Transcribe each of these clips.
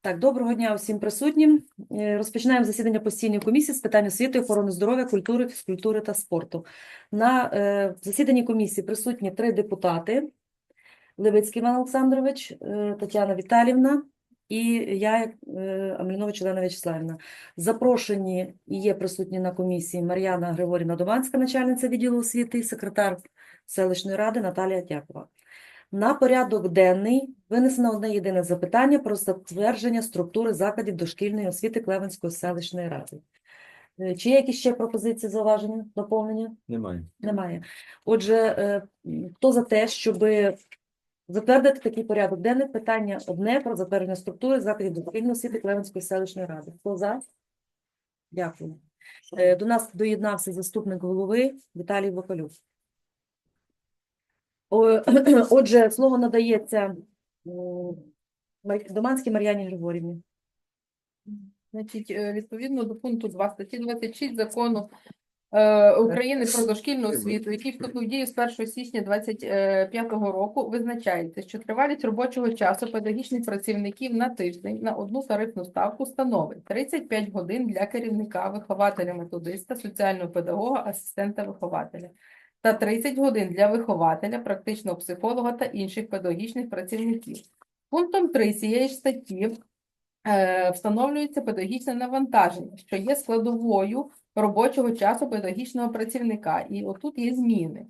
Так, доброго дня усім присутнім. Е, Розпочинаємо засідання постійної комісії з питань освіти, охорони здоров'я, культури, фізкультури та спорту. На е, засіданні комісії присутні три депутати: Левицький Іван Олександрович, е, Тетяна Віталівна і я, е, Амельнович Олена Вячеславівна. Запрошені і є присутні на комісії Мар'яна Григорівна Доманська, начальниця відділу освіти, секретар селищної ради Наталія Тякова. На порядок денний винесено одне єдине запитання про затвердження структури закладів дошкільної освіти Клевенської селищної ради. Е, Чи є якісь ще пропозиції, зауваження, доповнення? Немає. Немає. Отже, е, хто за те, щоб затвердити такий порядок денний? Питання одне про затвердження структури закладів дошкільної освіти Клевенської селищної ради. Хто за? Дякую. Е, До нас доєднався заступник голови Віталій Вакалюк. Отже, слово надається Доманській Мар'яні Григорівні. Значить, е, відповідно до пункту 2 статті 26 закону е, України про дошкільну освіту, який вступив в дію з 1 січня 2025 року, визначається, що тривалість робочого часу педагогічних працівників на тиждень на одну тарифну ставку становить 35 годин для керівника, вихователя, методиста, соціального педагога, асистента вихователя та 30 годин для вихователя, практичного психолога та інших педагогічних працівників. Пунктом 3 цієї ж статті е, встановлюється педагогічне навантаження, що є складовою робочого часу педагогічного працівника. І отут є зміни.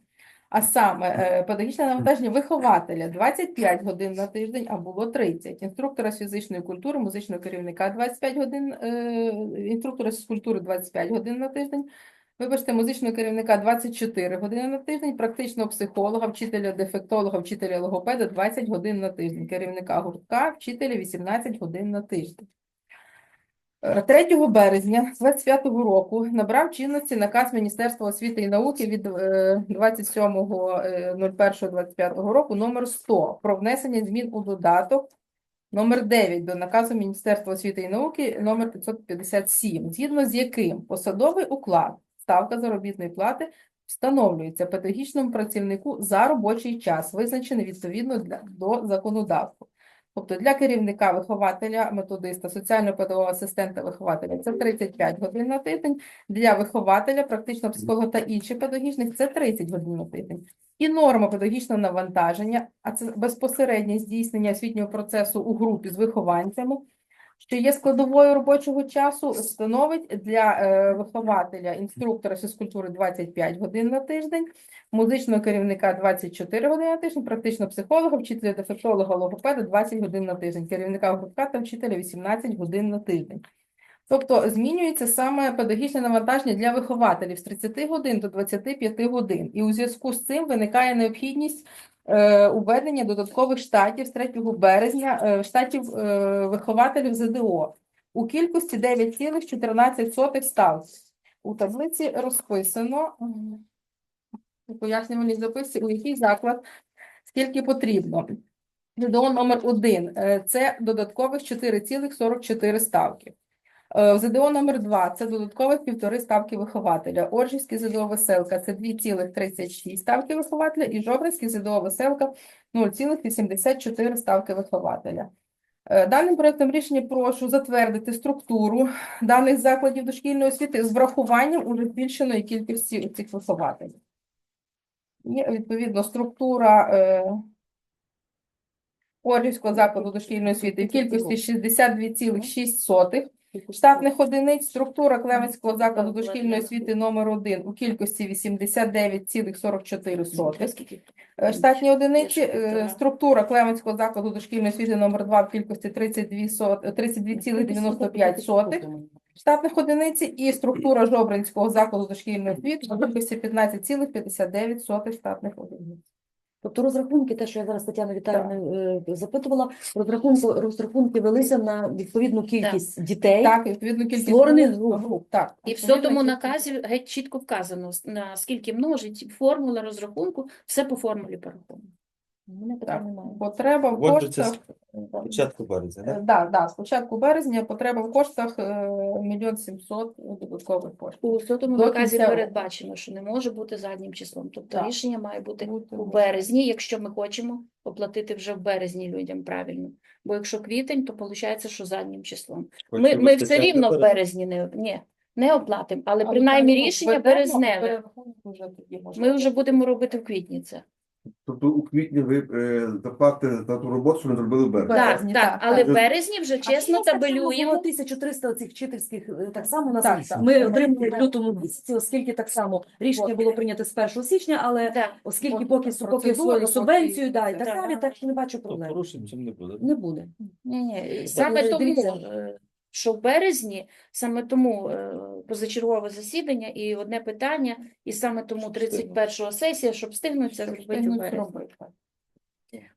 А саме е, педагогічне навантаження вихователя 25 годин на тиждень, а було 30. Інструктора з фізичної культури, музичного керівника 25 годин, е, інструктора з культури 25 годин на тиждень. Вибачте, музичного керівника 24 години на тиждень, практичного психолога, вчителя дефектолога, вчителя логопеда 20 годин на тиждень, керівника гуртка, вчителя 18 годин на тиждень. Е, 3 березня 25 року набрав чинності наказ Міністерства освіти і науки від е, 27.01.25 року номер 100 про внесення змін у додаток номер 9 до наказу Міністерства освіти і науки номер 557, згідно з яким посадовий уклад, ставка заробітної плати встановлюється педагогічному працівнику за робочий час, визначений відповідно для, до законодавства. Тобто для керівника, вихователя, методиста, соціального педагога, асистента вихователя це 35 годин на тиждень, для вихователя, практичного психолога та інших педагогічних це 30 годин на тиждень. І норма педагогічного навантаження, а це безпосереднє здійснення освітнього процесу у групі з вихованцями, що є складовою робочого часу, становить для е, вихователя, інструктора фізкультури 25 годин на тиждень, музичного керівника 24 години на тиждень, практичного психолога, вчителя дефектолога, логопеда 20 годин на тиждень, керівника гуртка та вчителя 18 годин на тиждень. Тобто змінюється саме педагогічне навантаження для вихователів з 30 годин до 25 годин. І у зв'язку з цим виникає необхідність е, уведення додаткових штатів з 3 березня е, штатів е, вихователів ЗДО у кількості 9,14 ставки. У таблиці розписано у пояснювальній записці, у який заклад скільки потрібно. ЗДО номер 1 – це додаткових 4,44 ставки. Е, ЗДО номер 2 це додаткових півтори ставки вихователя. Оржівський ЗДО Веселка це 2,36 ставки вихователя і Жовринський ЗДО Веселка 0,84 ставки вихователя. Е, Даним проектом рішення прошу затвердити структуру даних закладів дошкільної освіти з врахуванням уже збільшеної кількості цих вихователів. Є відповідно структура е, Оржівського закладу дошкільної освіти в кількості 62,6 штатних одиниць, структура Клевенського закладу дошкільної освіти номер 1 у кількості 89,44 Е, штатні одиниці, е, структура Клевенського закладу дошкільної освіти номер 2 в кількості 32 сот- 32,95 штатних одиниць і структура Жобринського закладу дошкільної освіти в кількості 15,59 штатних одиниць. Тобто розрахунки, те, що я зараз Тетяна Віталіївна е, запитувала, розрахунки, розрахунки велися на відповідну кількість дітей. Так, і кількість Створених груп, груп. так. І в сотому наказі геть чітко вказано, наскільки множить формула розрахунку, все по формулі пораховано. Мене питання немає. потреба в коштах Початку березня, Е, так? Да, да, з початку березня потреба в коштах е, мільйон сімсот додаткових коштів. У сотому наказі передбачено, що не може бути заднім числом. Тобто Так. рішення має бути Бути у березні, якщо ми хочемо оплатити вже в березні людям правильно. Бо якщо квітень, то виходить, що заднім числом. Ми, ми все рівно в березні не, ні, не оплатимо, але Але принаймні рішення березневе. Ми вже будемо робити в квітні це. Тобто у квітні ви е, заплатите за ту роботу, що ми зробили в березні. Так. Так, Березні, так, так, але так. в березні вже чесно табелюємо. було 1300 цих вчительських е, так само у нас Так, так. ми отримали в лютому місяці, оскільки так само рішення було прийнято з 1 січня, але Так. оскільки От поки поки освоїли поки- субвенцію, да, і так Так. далі, так що не бачу проблем. порушень чим не буде. Не буде. Ні, ні. Саме тому, е, що в березні, саме тому е, позачергове засідання і одне питання, і саме тому Щоб 31 сесія, щоб встигнути це зробити в березні.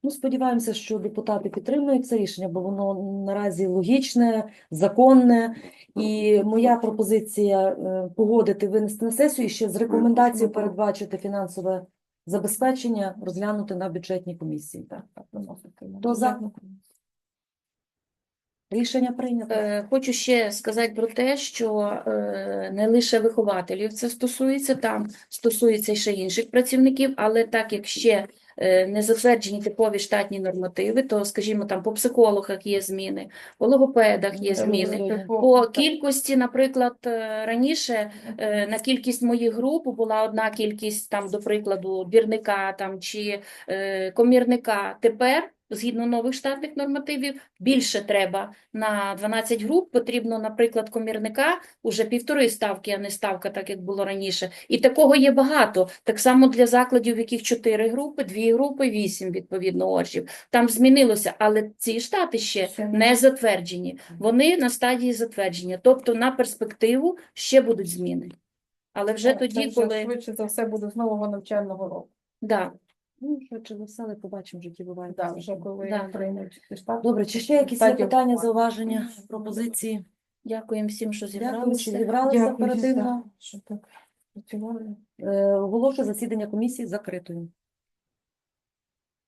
Ну, сподіваємося, що депутати підтримують це рішення, бо воно наразі логічне, законне. І моя пропозиція е, погодити, винести на сесію і ще з рекомендацією передбачити фінансове забезпечення, розглянути на бюджетній комісії. Так, так, Хто за? Рішення прийнято. Е, Хочу ще сказати про те, що е, не лише вихователів це стосується, там стосується ще інших працівників, але так як ще е, не затверджені типові штатні нормативи, то, скажімо, там по психологах є зміни, по логопедах є зміни. По кількості, наприклад, раніше на кількість моїх груп була одна кількість, там, до прикладу, двірника там, чи комірника. Тепер, згідно нових штатних нормативів, більше треба на 12 груп. Потрібно, наприклад, комірника уже півтори ставки, а не ставка, так як було раніше. І такого є багато. Так само для закладів, в яких чотири групи, дві групи, вісім, відповідно, оршів. Там змінилося, але ці штати ще не затверджені. Вони на стадії затвердження, тобто на перспективу ще будуть зміни. Але вже Так, тоді, коли швидше за все буде з нового навчального року. да, Ну, швидше за все, але побачимо, житті буває. Да, вже коли Да. приймуть. Добре, чи ще якісь є питання, зауваження, пропозиції? дякуємо всім, що Дякую, що зібралися. зібралися Дякую, оперативно. що так працювали. Е, Оголошую засідання комісії закритою.